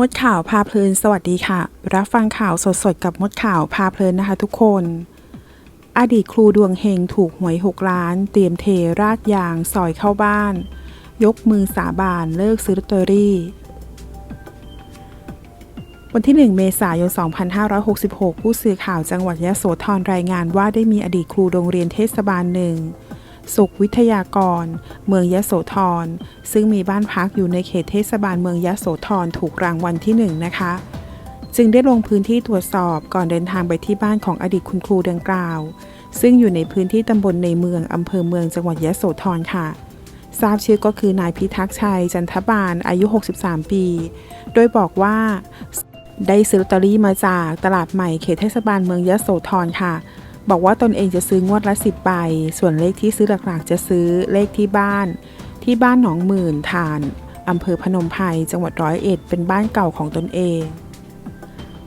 มดข่าวพาเพลิน สวัสดีค่ะ รับฟังข่าวสดๆ กับมดข่าวพาเพลินนะคะทุกคน อดีตครูดวงเฮงถูกหวย6ล้าน เตรียมเทราดยาง ซอยเข้าบ้าน ยกมือสาบานเลิกซื้อลอตเตอรี่ วันที่ 1 เมษายน 2566 ผู้สื่อข่าวจังหวัดยะโสธรรายงานว่าได้มีอดีตครูโรงเรียนเทศบาลหนึ่ง สุขวิทยากร เมืองยะโสธร ซึ่งมีบ้านพักอยู่ในเขตเทศบาลเมืองยะโสธรถูกรางวัลที่หนึ่งนะคะ จึงได้ลงพื้นที่ตรวจสอบก่อนเดินทางไปที่บ้านของอดีตคุณครูดังกล่าว ซึ่งอยู่ในพื้นที่ตำบลในเมืองอำเภอเมืองจังหวัดยะโสธรค่ะทราบชื่อก็คือนายพิทักษ์ชัย จันทบาลอายุ 63 ปี โดยบอกว่าได้ซื้อลอตเตอรี่มาจากตลาดใหม่เขตเทศบาลเมืองยะโสธรค่ะ บอกว่าตนเองจะซื้องวดละ10ใบ ส่วนเลขที่ซื้อหลักๆ จะซื้อเลขที่บ้าน ที่บ้านหนองหมื่นฐานอำเภอพนมไพรจังหวัดร้อยเอ็ดเป็นบ้านเก่าของตนเอง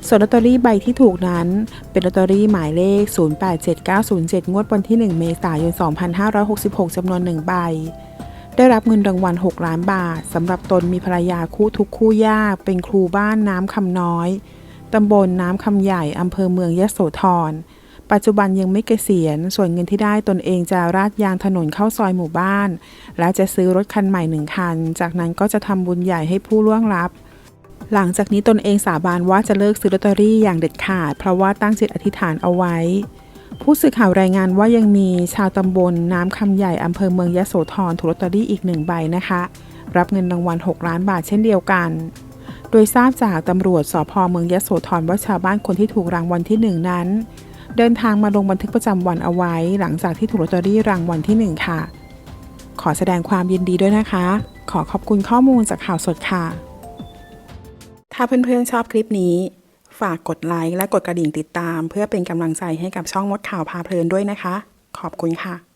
ส่วนลอตเตอรี่ใบที่ถูกนั้น เป็นลอตเตอรี่หมายเลข 087907 งวดวันที่ 1 เมษายน 2566 จำนวน 1 ใบ ได้รับเงินรางวัล 6 ล้านบาท สำหรับตนมีภรรยาคู่ทุกคู่ยากเป็นครูบ้านน้ำคำน้อย ตำบลน้ำคำใหญ่ อำเภอเมืองยะโสธร ปัจจุบันยังไม่เกษียณ ส่วนเงินที่ได้ตนเองจะราดยางถนนเข้าซอยหมู่บ้าน และจะซื้อรถคันใหม่หนึ่งคัน จากนั้นก็จะทำบุญใหญ่ให้ผู้ล่วงลับ หลังจากนี้ตนเองสาบานว่าจะเลิกซื้อลอตเตอรี่อย่างเด็ดขาด เพราะว่าตั้งจิตอธิษฐานเอาไว้ ผู้สื่อข่าวรายงานว่ายังมีชาวตำบลน้ำคำใหญ่อำเภอเมืองยะโสธรถูกลอตเตอรี่อีกหนึ่งใบนะคะ รับเงินรางวัล 6 ล้านบาทเช่นเดียวกันโดยทราบจากตำรวจสพเมืองยะโสธรว่าชาวบ้านคนที่ถูกรางวัลที่หนึ่งนั้น เดินทางมาลงบันทึกประจำวันเอาไว้ หลังจากที่ถูกลอตเตอรี่รางวัลที่หนึ่งค่ะ ขอแสดงความยินดีด้วยนะคะ ขอขอบคุณข้อมูลจากข่าวสดค่ะ ถ้าเพื่อนๆชอบคลิปนี้ ฝากกดไลค์และกดกระดิ่งติดตาม เพื่อเป็นกำลังใจให้กับช่องมดข่าวพาเพลินด้วยนะคะ ขอบคุณค่ะ